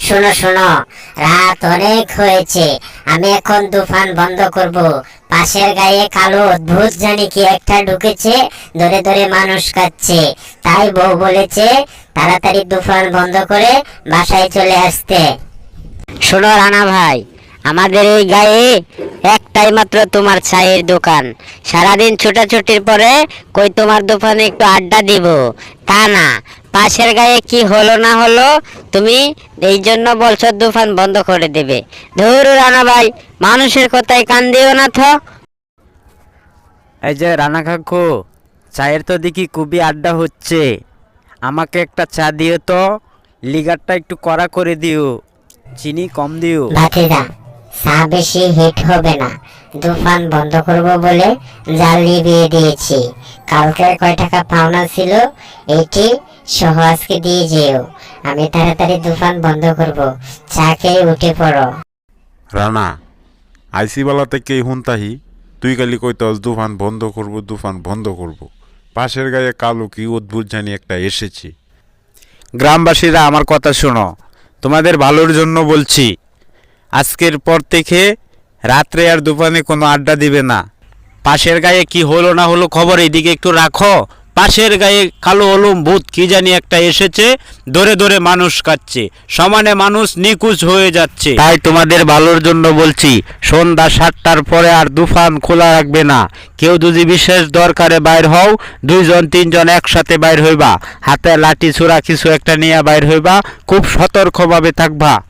শোনো শোনো। রাত অনেক হয়েছে। আমি এখন তুফান বন্ধ করব। পাশের গায়ে কালো অদ্ভুত জানি কি একটা ঢুকেছে, ধরে ধরে মানুষ খাচ্ছে তাই বউ বলেছে, তাড়াতাড়ি তুফান বন্ধ করে বাসায় চলে আসতে। শোনো, রানা ভাই আমাদের এই গায়ে একটাই মাত্র তোমার চায়ের দোকান। সারাদিন ছোটাছুটির পরে কই তোমার দোকানে একটু আড্ডা দিব? তা না। পাশের গায়ে কি হলো না হলো তুমি এই জন্য বলছো দোকান বন্ধ করে দেবে। ধুর রানা ভাই মানুষের কথায় কান দিও না তো। এই যে রানা কাকু চায়ের তো দেখি খুবই আড্ডা হচ্ছে। আমাকে একটা চা দিও তো লিগারটা একটু কড়া করে দিও। চিনি কম দিও। ভাতিজা চা বেশি হিট হবে না। তুফান বন্ধ করব বলে জাল নিভিয়ে দিয়েছি। কালকে কয় টাকা পাওনা ছিল এটি সহ আজকে দিয়ে যেও। আমি তাড়াতাড়ি তুফান বন্ধ করব। চা খেয়ে উঠে পড়ো। রানা আইসিবালা থেকে হুনতাহি? তুই খালি কইতস দুফান বন্ধ করব দুফান বন্ধ করব। পাশের গায়ে কালো কি অদ্ভুত জানি একটা এসেছে। গ্রামবাসীরা আমার কথা শোনো। তোমাদের ভালোর জন্য বলছি। আজকের পর থেকে রাত্রে আর দোকানে কোনো আড্ডা দিবে না। পাশের গায়ে কি হলো না হলো খবর এইদিকে একটু রাখো। পাশের গায়ে কালো অলম ভূত কি জানি একটা এসেছে ধরে ধরে মানুষ কাচ্ছে সমানে মানুষ নিকুচ হয়ে যাচ্ছে। তাই তোমাদের ভালোর জন্য বলছি, সন্ধ্যা সাতটার পরে আর দুফান খোলা রাখবে না। কেউ যদি বিশেষ দরকারে বাইর হও, দুইজন তিনজন একসাথে বাইর হইবা। হাতে লাঠি, ছোড়া কিছু একটা নিয়ে বাইর হইবা। খুব সতর্কভাবে থাকবা।